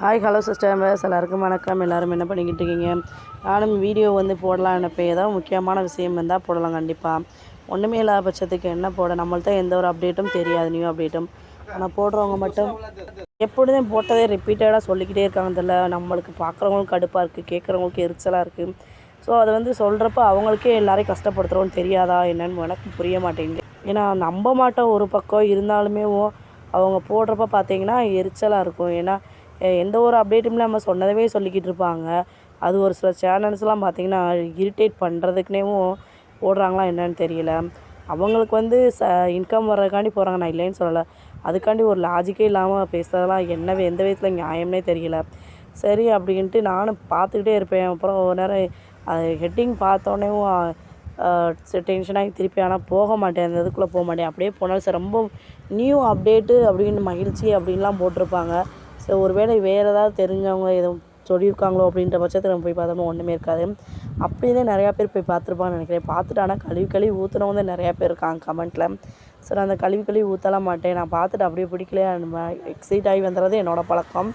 Hi hello sisters எல்லாருக்கும் வணக்கம். எல்லோரும் என்ன பண்ணிக்கிட்டு இருக்கீங்க? நானும் வீடியோ வந்து போடலாம் நினைப்பேன். ஏதாவது முக்கியமான விஷயம் இருந்தால் போடலாம் கண்டிப்பாக ஒன்றுமே இல்லாத பட்சத்துக்கு என்ன போட? நம்மள்ட்ட எந்த ஒரு அப்டேட்டும் தெரியாது நியூ அப்டேட்டும் ஆனால் போடுறவங்க மட்டும் எப்பொழுதும் போட்டதே ரிப்பீட்டடாக சொல்லிக்கிட்டே இருக்காங்க தெரியல. நம்மளுக்கு பார்க்குறவங்களுக்கு கடுப்பாக இருக்குது கேட்குறவங்களுக்கு எரிச்சலாக இருக்குது ஸோ அதை வந்து சொல்கிறப்ப அவங்களுக்கே எல்லாரையும் கஷ்டப்படுத்துகிறோன்னு தெரியாதா என்னன்னு எனக்கு புரிய மாட்டேங்குது. ஏன்னா நம்ப மாட்டோம். ஒரு பக்கம் இருந்தாலுமே அவங்க போடுறப்ப பார்த்தீங்கன்னா எரிச்சலாக இருக்கும். ஏன்னா எந்த ஒரு அப்டேட்டும் நம்ம சொன்னதவே சொல்லிக்கிட்டு இருப்பாங்க. அது ஒரு சில சேனல்ஸ்லாம் பார்த்தீங்கன்னா இரிட்டேட் பண்ணுறதுக்குனேவும் போடுறாங்களா என்னன்னு தெரியல. அவங்களுக்கு வந்து ச இன்கம் வர்றதுக்காண்டி போகிறாங்க நான் இல்லைன்னு சொல்லலை. அதுக்காண்டி ஒரு லாஜிக்கே இல்லாமல் பேசுகிறதெல்லாம் என்னவே எந்த விதத்தில் நியாயம்னே தெரியல. சரி அப்படின்ட்டு நானும் பார்த்துக்கிட்டே இருப்பேன். அப்புறம் ஒரு நேரம் அது ஹெட்டிங் பார்த்தோன்னேவும் டென்ஷனாகி திருப்பி ஆனால் போக மாட்டேன். அந்த இதுக்குள்ளே போக மாட்டேன். அப்படியே போனாலும் சரி ரொம்ப நியூ அப்டேட்டு அப்படின்னு மகிழ்ச்சி அப்படின்லாம் போட்டிருப்பாங்க. ஸோ ஒருவேளை வேறு ஏதாவது தெரிஞ்சவங்க எதுவும் சொல்லியிருக்காங்களோ அப்படின்ற பட்சத்தில் நம்ம போய் பார்த்தோம்னா ஒன்றுமே இருக்காது. அப்படியே நிறையா பேர் போய் பார்த்துருப்பான்னு நினைக்கிறேன். பார்த்துட்டு ஆனால் கழுவி கழுவி ஊற்றுனவங்க நிறையா பேர் இருக்காங்க கமெண்ட்டில் ஸோ நான் அந்த கழுவி கழுவி ஊற்றலாம் மாட்டேன். நான் பார்த்துட்டு அப்படியே பிடிக்கலையா நம்ம எக்ஸைட் ஆகி வந்துடுறது என்னோடய பழக்கம்.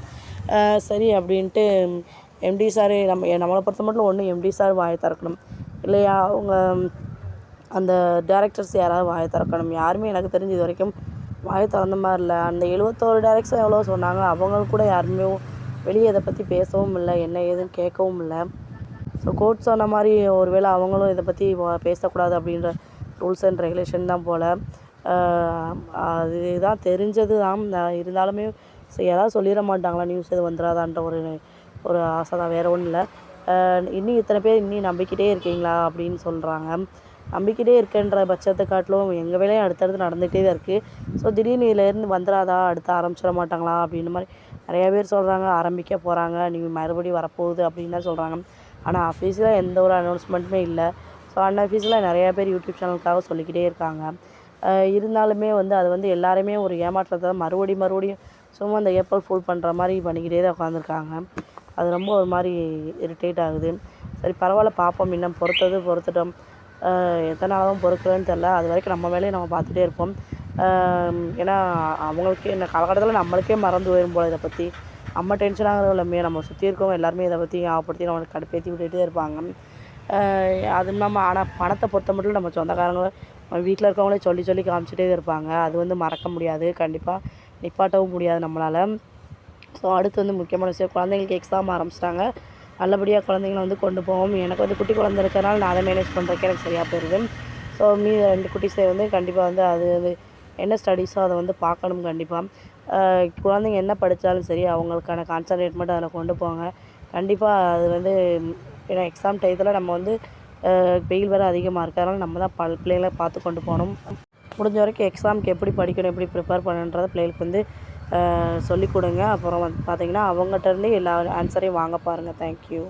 சரி அப்படின்ட்டு எம்டி சார் நம்ம நம்மளை பொறுத்த மட்டும் ஒன்று எம்டி சார் வாயை திறக்கணும். இல்லையா? அவங்க அந்த டேரக்டர்ஸ் யாராவது வாயை திறக்கணும். யாருமே எனக்கு தெரிஞ்சு இது வரைக்கும் வாய் திறந்த மாதிரி இல்லை அந்த எழுபத்தோரு டேரக்ஷன் எவ்வளோ சொன்னாங்க அவங்க கூட யாருமே வெளியே இதை பற்றி பேசவும் இல்லை என்ன ஏதுன்னு கேட்கவும் இல்லை. ஸோ கோர்ட் சொன்ன மாதிரி ஒருவேளை அவங்களும் இதை பற்றி பேசக்கூடாது அப்படின்ற ரூல்ஸ் அண்ட் ரெகுலேஷன் தான் போல். அதுதான் தெரிஞ்சது தான். இருந்தாலுமே சரி யாராவது சொல்லிட மாட்டாங்களா நியூஸ் எது வந்துடாதான்ற ஒரு ஒரு ஆசை தான். வேறு ஒன்றும் இல்லை. இன்னும் இத்தனை பேர் இன்னும் நம்பிக்கிட்டே இருக்கீங்களா அப்படின்னு சொல்கிறாங்க நம்பிக்கிட்டே இருக்கேன்ற பட்சத்தை காட்டிலும் எங்கள் வேலையும் அடுத்தடுத்து நடந்துகிட்டே தான் இருக்குது ஸோ திடீர்னு இதிலேருந்து வந்துடாதா அடுத்து ஆரம்பிச்சிட மாட்டாங்களா? அப்படின்ற மாதிரி நிறையா பேர் சொல்கிறாங்க ஆரம்பிக்க போகிறாங்க நீங்கள் மறுபடியும் வரப்போகுது அப்படின்னு தான் சொல்கிறாங்க ஆனால் அஃபீஷியலாக எந்த ஒரு அனௌன்ஸ்மெண்ட்டுமே இல்லை. ஸோ அன்அஃபீஷியலாக நிறையா பேர் யூடியூப் சேனலுக்காக சொல்லிக்கிட்டே இருக்காங்க. இருந்தாலுமே வந்து அது வந்து எல்லாருமே ஒரு ஏமாற்றத்தை தான் மறுபடியும் மறுபடியும் சும்மா அந்த ஏப்பல் ஃபுல் பண்ணுற மாதிரி பண்ணிக்கிட்டே தான் உட்காந்துருக்காங்க அது ரொம்ப ஒரு மாதிரி இரிட்டேட் ஆகுது. சரி பரவாயில்ல பார்ப்போம் இன்னும் பொறுத்தது பொறுத்துட்டோம். எத்தனை நாள் தான் பொறுக்கிறேன்னு தெரில அது வரைக்கும் நம்ம வேலையை நம்ம பார்த்துட்டே இருப்போம். ஏன்னா அவங்களுக்கே இந்த காலகட்டத்தில் நம்மளுக்கே மறந்து போயிடும் போல் இதை பற்றி நம்ம டென்ஷன் ஆகிறது இல்லைமே நம்ம சுற்றி இருக்கவங்க எல்லாருமே இதை பற்றி ஞாபகப்படுத்தி நம்மளுக்கு கடுப்பேற்றி விட்டுகிட்டே இருப்பாங்க. அது இல்லாமல் ஆனால் பணத்தை பொறுத்த மட்டும் நம்ம சொந்தக்காரங்க நம்ம வீட்டில் இருக்கவங்களே சொல்லி சொல்லி காமிச்சிட்டே இருப்பாங்க. அது வந்து மறக்க முடியாது. கண்டிப்பாக நிப்பாட்டவும் முடியாது நம்மளால். ஸோ அடுத்து வந்து முக்கியமான விஷயம் குழந்தைங்களுக்கு எக்ஸாம் ஆரம்பிச்சிட்டாங்க. நல்லபடியாக குழந்தைங்கள வந்து கொண்டு போவோம். எனக்கு வந்து குட்டி குழந்தை இருக்கிறனால நான் அதை மேனேஜ் பண்ணுறதுக்கு எனக்கு சரியாக போயிடுது ஸோ மீ ரெண்டு குட்டிஸை வந்து கண்டிப்பாக வந்து அது வந்து என்ன ஸ்டடீஸோ அதை வந்து பார்க்கணும் கண்டிப்பாக குழந்தைங்க என்ன படித்தாலும் சரி அவங்களுக்கான கான்சன்ட்ரேட் மட்டும் அதில் கொண்டு போங்க. கண்டிப்பாக அது வந்து ஏன்னா எக்ஸாம் டயத்தில் நம்ம வந்து வெயில் வேறு அதிகமாக இருக்கிறனால நம்ம தான் பல் பிள்ளைகளை பார்த்து கொண்டு போகணும். முடிஞ்ச வரைக்கும் எக்ஸாமுக்கு எப்படி படிக்கணும் எப்படி ப்ரிப்பேர் பண்ணுன்றதை பிள்ளைகளுக்கு வந்து சொல்லிக் கொடுங்க. அப்புறம் வந்து பார்த்தீங்கன்னா அவங்ககிட்டேருந்தே எல்லா ஆன்சரையும் வாங்க பாருங்கள் தேங்க்யூ